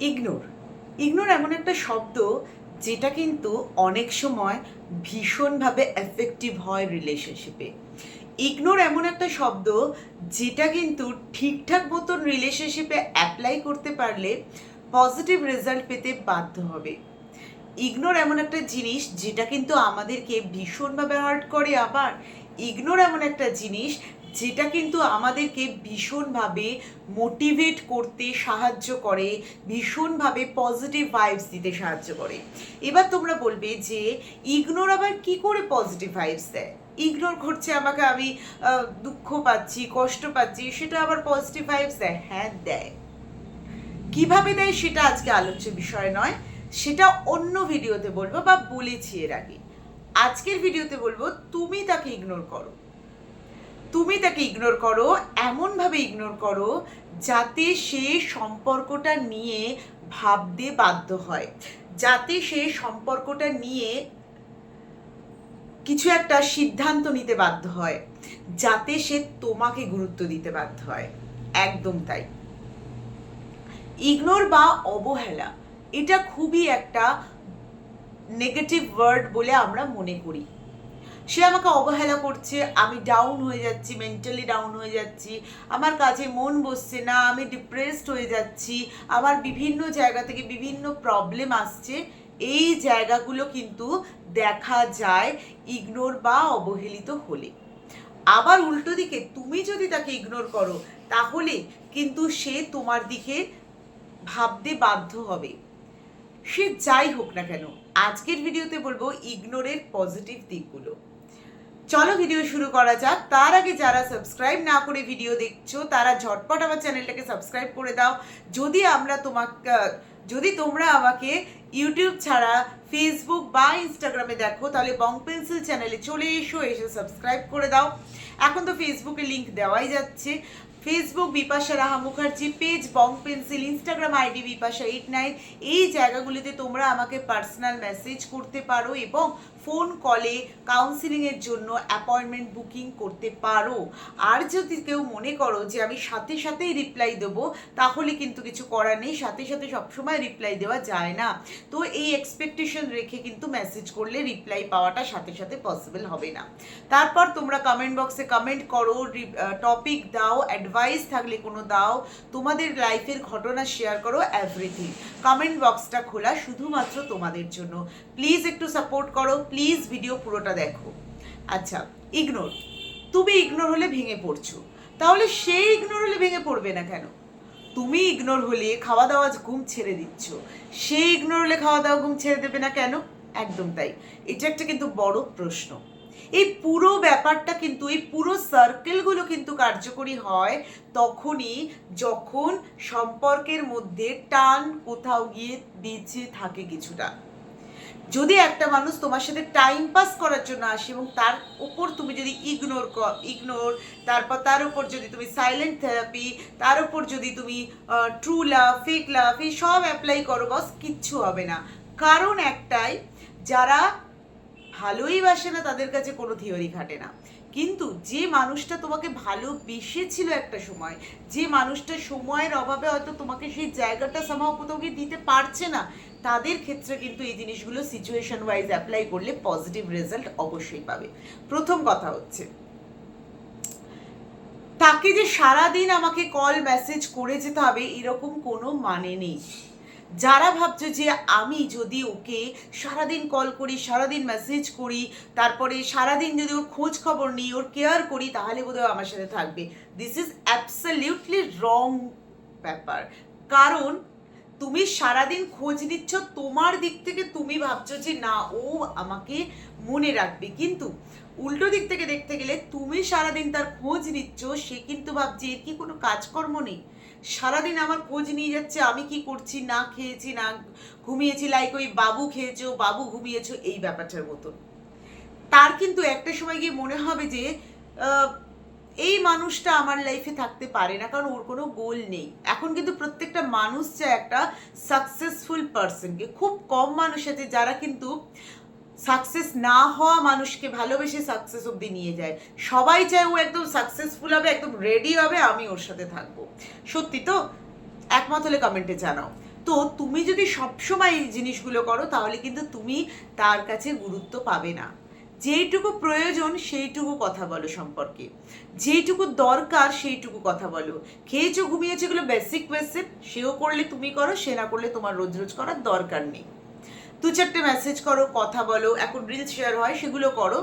Ignore ignore এমন একটা শব্দ যেটা কিন্তু অনেক সময় ভীষণভাবে এফেক্টিভ হয় রিলেশনশিপে ইগনোর এমন একটা শব্দ যেটা কিন্তু ঠিকঠাক মতন রিলেশনশিপে অ্যাপ্লাই করতে পারলে পজিটিভ রেজাল্ট পেতে বাধ্য হবে। ইগনোর এমন একটা জিনিস যেটা কিন্তু আমাদেরকে ভীষণভাবে হার্ট করে আবার। ইগনোর এমন একটা জিনিস যেটা কিন্তু আমাদেরকে ভীষণভাবে মোটিভেট করতে সাহায্য করে, ভীষণভাবে পজিটিভ ভাইবস দিতে সাহায্য করে। এবার তোমরা বলবে যে ইগনোর আবার কি করে পজিটিভ ভাইবস দেয়? ইগনোর করছে আমাকে, আমি দুঃখ পাচ্ছি, কষ্ট পাচ্ছি, সেটা আবার পজিটিভ ভাইবস দেয়? হ্যাঁ দেয়। কীভাবে দেয় সেটা আজকে আলোচ্য বিষয় নয়। সেটা অন্য ভিডিওতে বলব বা বলেছি এর আগে। আজকের ভিডিওতে বলব, তুমি তাকে ইগনোর করো। তুমি তাকে ইগনোর করো, এমনভাবে ইগনোর করো যাতে সে সম্পর্কটা নিয়ে ভাবতে বাধ্য হয়। যাতে সে সম্পর্কটা নিয়ে কিছু একটা সিদ্ধান্ত নিতে বাধ্য হয়, যাতে সে তোমাকে গুরুত্ব দিতে বাধ্য হয়। একদম তাই। ইগনোর বা অবহেলা, এটা খুবই একটা নেগেটিভ ওয়ার্ড বলে আমরা মনে করি। সে আমাকে অবহেলা করছে, আমি ডাউন হয়ে যাচ্ছি মেন্টালি ডাউন হয়ে যাচ্ছি, আমার কাজে মন বসছে না, আমি ডিপ্রেসড হয়ে যাচ্ছি, আমার বিভিন্ন জায়গা থেকে বিভিন্ন প্রবলেম আসছে, এই জায়গাগুলো কিন্তু দেখা যায় ইগনোর বা অবহেলিত হলে। আবার উল্টো দিকে, তুমি যদি তাকে ইগনোর করো, তাহলে কিন্তু সে তোমার দিকে ভাবতে বাধ্য হবে। সে যাই হোক না কেন, আজকের ভিডিওতে বলব ইগনোরের পজিটিভ দিকগুলো। চলো ভিডিও শুরু করা যাক। তার আগে যারা সাবস্ক্রাইব না করে ভিডিও দেখছ, তারা ঝটপট আমার চ্যানেলটাকে সাবস্ক্রাইব করে দাও। যদি আমরা তোমাকে, যদি তোমরা আমাকে ইউটিউব ছাড়া ফেসবুক বা ইনস্টাগ্রামে দেখো, তাহলে বং পেন্সিল চ্যানেলে চলে এসো, এসে সাবস্ক্রাইব করে দাও। এখন তো ফেসবুকে লিংক দেওয়াই যাচ্ছে। Facebook Bipasha Raha Mukherjee page Bong pencil Instagram ID Bipasha eight nine এই জায়গাগুলিতে তোমরা আমাকে পার্সোনাল মেসেজ করতে পারো এবং ফোন কলে কাউন্সিলিংয়ের জন্য অ্যাপয়েন্টমেন্ট বুকিং করতে পারো। আর যদি কেউ মনে করো যে আমি সাথে সাথেই রিপ্লাই দেবো, তাহলে কিন্তু কিছু করার নেই, সাথে সাথে সবসময় রিপ্লাই দেওয়া যায় না। তো এই এক্সপেকটেশন রেখে কিন্তু মেসেজ করলে রিপ্লাই পাওয়াটা সাথে সাথে পসিবল হবে না। তারপর তোমরা কমেন্ট বক্সে কমেন্ট করো টপিক দাও অ্যাডভাইস থাকলে কোনো দাও, তোমাদের লাইফের ঘটনা শেয়ার করো এভরিথিং কমেন্ট বক্সটা খোলা শুধুমাত্র তোমাদের জন্য। প্লিজ একটু সাপোর্ট করো প্লিজ ভিডিও পুরোটা দেখো। আচ্ছা ইগনোর তুমি ইগনোর হলে ভেঙে পড়ছো। তাহলে সে ইগনোর হলে ভেঙে পড়বে না কেন? তুমি ইগনোর হলে খাওয়া দাওয়া ঘুম ছেড়ে দিচ্ছ। সে ইগনোর হলে খাওয়া দাওয়া ঘুম ছেড়ে দেবে না কেন? একদম তাই। এটা একটা কিন্তু বড় প্রশ্ন। এই পুরো ব্যাপারটা কিন্তু, এই পুরো সার্কেলগুলো কিন্তু কার্যকরী হয় তখনই যখন সম্পর্কের মধ্যে টান কোথাও গিয়ে বেঁচে থাকে কিছুটা। যদি একটা মানুষ তোমার সাথে টাইম পাস করার জন্য আসে এবং তার উপর তুমি যদি ইগনোর ইগনোর তারপর তার উপর যদি তুমি সাইলেন্ট থেরাপি তার উপর যদি তুমি ট্রু লাভ ফেক লাভ এই সব অ্যাপ্লাই করো বস কিচ্ছু হবে না। কারণ একটাই, যারা ভালোই বাসে না, তাদের কাছে কোনো থিওরি খাটে না। কিন্তু যে মানুষটা তোমাকে ভালোবেসেছিল একটা সময়, যে মানুষটা সময়ের অভাবে হয়তো তোমাকে সেই জায়গাটা সামাও কোথাও গিয়ে দিতে পারছে না, তাদের ক্ষেত্রে কিন্তু এই জিনিসগুলো সিচুয়েশন ওয়াইজ অ্যাপ্লাই করলে পজিটিভ রেজাল্ট অবশ্যই পাবে। প্রথম কথা হচ্ছে, তাকে যে সারাদিন আমাকে কল মেসেজ করে যেতে হবে, এরকম কোনো মানে নেই। যারা ভাবছ যে আমি যদি ওকে সারাদিন কল করি, সারাদিন মেসেজ করি, তারপরে সারাদিন যদি ওর খোঁজ খবর নিই, ওর কেয়ার করি, তাহলে বোধহয় আমার সাথে থাকবে। দিস ইজ অ্যাবসলিউটলি রং ব্যাপার। কারণ তুমি সারাদিন খোঁজ নিচ্ছ, তোমার দিক থেকে তুমি ভাবছ যে না, ও আমাকে মনে রাখবে। কিন্তু উল্টো দিক থেকে দেখতে গেলে তুমি সারাদিন তার খোঁজ নিচ্ছ, সে কিন্তু ভাবছে এর কি কোনো কাজকর্ম নেই। সারাদিন আমার খোঁজ নিয়ে যাচ্ছে, আমি কি করছি, না খেয়েছি, না ঘুমিয়েছি লাইক ওই বাবু খেয়েছো, বাবু ঘুমিয়েছো, এই ব্যাপারটার মতন। তার কিন্তু একটা সময় গিয়ে মনে হবে যে এই মানুষটা আমার লাইফে থাকতে পারে না, কারণ ওর কোনো গোল নেই। এখন কিন্তু প্রত্যেকটা মানুষ চায় একটা সাকসেসফুল পার্সনকে খুব কম মানুষ আছে যারা কিন্তু সাকসেস না হওয়া মানুষকে ভালোবেসে সাকসেস অবধি নিয়ে যায়। সবাই চায় ও একদম সাকসেসফুল হবে, একদম রেডি হবে, আমি ওর সাথে থাকব। সত্যি তো? একমত হলে কমেন্টে জানাও। তো তুমি যদি সবসময় এই জিনিসগুলো করো, তাহলে কিন্তু তুমি তার কাছে গুরুত্ব পাবে না। যেইটুকু প্রয়োজন, সেইটুকু কথা বলো সম্পর্কে। যেইটুকু দরকার, সেইটুকু কথা বলো। খেয়েছো, ঘুমিয়েছো, এগুলো বেসিক বেসিক সেও করলে তুমি করো, সে না করলে তোমার রোজ রোজ করার দরকার নেই। দু চারটে মেসেজ করো, কথা বলো, এখন রিলস শেয়ার হয়, সেগুলো করো।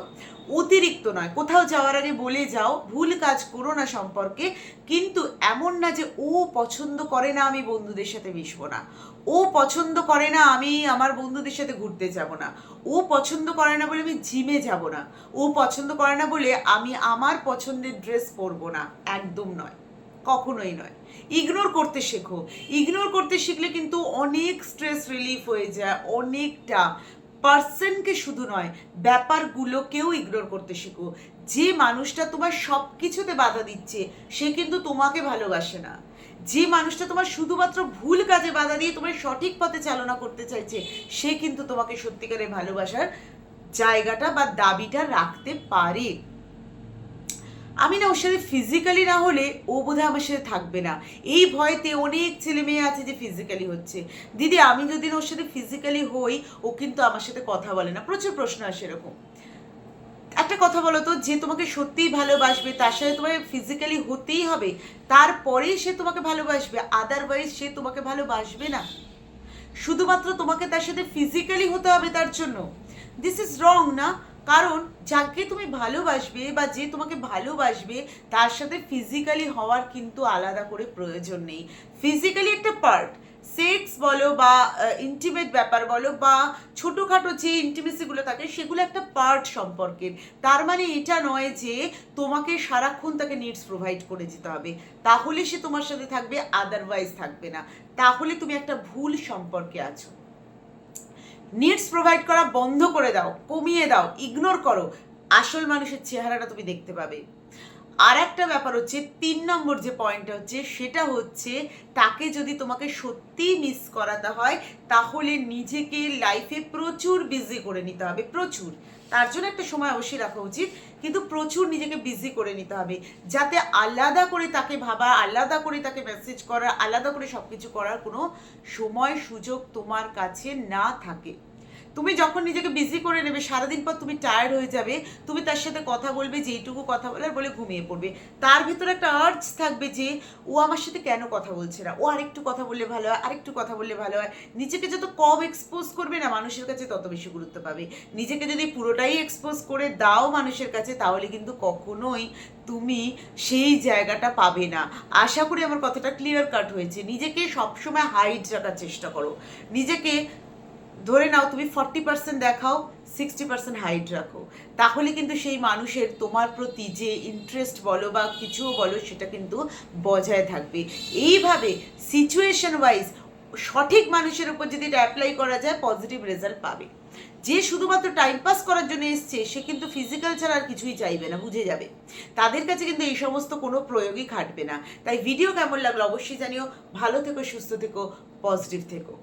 অতিরিক্ত নয়, কোথাও যাওয়ার আগে বলে যাও, ভুল কাজ করো না সম্পর্কে, কিন্তু এমন না যে ও পছন্দ করে না আমি বন্ধুদের সাথে মিশবো না। ও পছন্দ করে না আমি আমার বন্ধুদের সাথে ঘুরতে যাব না। ও পছন্দ করে না বলে আমি জিমে যাব না। ও পছন্দ করে না বলে আমি আমার পছন্দের ড্রেস পরবো না। একদম নয়। কখনোই নয়। ইগনোর করতে শেখো। ইগনোর করতে শিখলে কিন্তু অনেক স্ট্রেস রিলিফ হয়ে যায়, অনেকটা। পার্সনকে শুধু নয়, ব্যাপারগুলোকেও ইগনোর করতে শেখো। যে মানুষটা তোমার সব কিছুতে বাধা দিচ্ছে, সে কিন্তু তোমাকে ভালোবাসে না। যে মানুষটা তোমার শুধুমাত্র ভুল কাজে বাধা দিয়ে তোমার সঠিক পথে চালনা করতে চাইছে, সে কিন্তু তোমাকে সত্যিকারের ভালোবাসার জায়গাটা বা দাবিটা রাখতে পারে। আমি না ওর সাথে ফিজিক্যালি না হলে ও বোধহয় আমার সাথে থাকবে না। এই ভয়তে অনেক ছেলে মেয়ে আছে যে ফিজিক্যালি হচ্ছে। দিদি, আমি যদি ওর সাথে ফিজিক্যালি হই, ও কিন্তু আমার সাথে কথা বলে না। প্রচুর প্রশ্ন আসে এরকম। একটা কথা বলো তো, যে তোমাকে সত্যিই ভালোবাসবে, তার সাথে তোমাকে ফিজিক্যালি হতেই হবে, তারপরেই সে তোমাকে ভালোবাসবে আদারওয়াইজ সে তোমাকে ভালোবাসবে না। শুধুমাত্র তোমাকে তার সাথে ফিজিক্যালি হতে হবে তার জন্য। দিস ইজ রং না? কারণ যাকে তুমি ভালোবাসবে বা যে তোমাকে ভালোবাসবে, তার সাথে ফিজিক্যালি হওয়ার কিন্তু আলাদা করে প্রয়োজন নেই। ফিজিক্যালি একটা পার্ট সেক্স বলো বা ইন্টিমেট ব্যাপার বলো বা ছোটোখাটো যে ইন্টিমেসিগুলো থাকে, সেগুলো একটা পার্ট সম্পর্কের। তার মানে এটা নয় যে তোমাকে সারাক্ষণ তাকে নিডস প্রোভাইড করে যেতে হবে। তাহলে সে তোমার সাথে থাকবে আদারওয়াইজ থাকবে না। তাহলে তুমি একটা ভুল সম্পর্কে আছো। নিডস প্রোভাইড করা বন্ধ করে দাও, কমিয়ে দাও ইগনোর করো। আসল মানুষের চেহারাটা তুমি দেখতে পাবে। আর একটা ব্যাপার হচ্ছে, তিন নম্বর যে পয়েন্টটা হচ্ছে, সেটা হচ্ছে তাকে যদি তোমাকে সত্যিই মিস করাতে হয়, তাহলে নিজেকে লাইফে প্রচুর বিজি করে নিতে হবে, প্রচুর। তার জন্য একটা সময় অবশ্যই রাখা উচিত কিন্তু প্রচুর নিজেকে বিজি করে নিতে হবে। যাতে আলাদা করে তাকে ভাবা, আলাদা করে তাকে মেসেজ করা, আলাদা করে সব কিছু করার কোনো সময় সুযোগ তোমার কাছে না থাকে। তুমি যখন নিজেকে বিজি করে নেবে, সারাদিন পর তুমি টায়ার্ড হয়ে যাবে, তুমি তার সাথে কথা বলবে যেইটুকু কথা বলার বলে ঘুমিয়ে পড়বে। তার ভিতরে একটা আর্জ থাকবে যে, ও আমার সাথে কেন কথা বলছে না? ও আরেকটু কথা বললে ভালো হয়, আরেকটু কথা বললে ভালো হয়। নিজেকে যত কম এক্সপোজ করবে না, মানুষের কাছে তত বেশি গুরুত্ব পাবে। নিজেকে যদি পুরোটাই এক্সপোজ করে দাও মানুষের কাছে, তাহলে কিন্তু কখনোই তুমি সেই জায়গাটা পাবে না। আশা করি আমার কথাটা ক্লিয়ার কাট হয়েছে। নিজেকে সবসময় হাইট রাখার চেষ্টা করো। নিজেকে ধরে নাও তুমি ফর্টি পার্সেন্ট দেখাও সিক্সটি পার্সেন্ট হাইট রাখো। তাহলে কিন্তু সেই মানুষের তোমার প্রতি যে ইন্টারেস্ট বলো বা কিছুও বলো, সেটা কিন্তু বজায় থাকবে। এইভাবে সিচুয়েশন ওয়াইজ সঠিক মানুষের উপর যদি এটা অ্যাপ্লাই করা যায় পজিটিভ রেজাল্ট পাবে। যে শুধুমাত্র টাইম পাস করার জন্য এসছে, সে কিন্তু ফিজিক্যাল ছাড়া আর কিছুই চাইবে না, বুঝে যাবে। তাদের কাছে কিন্তু এই সমস্ত কোনো প্রয়োগই খাটবে না। তাই ভিডিও কেমন লাগল অবশ্যই জানিও। ভালো থেকো, সুস্থ থেকো পজিটিভ থেকো।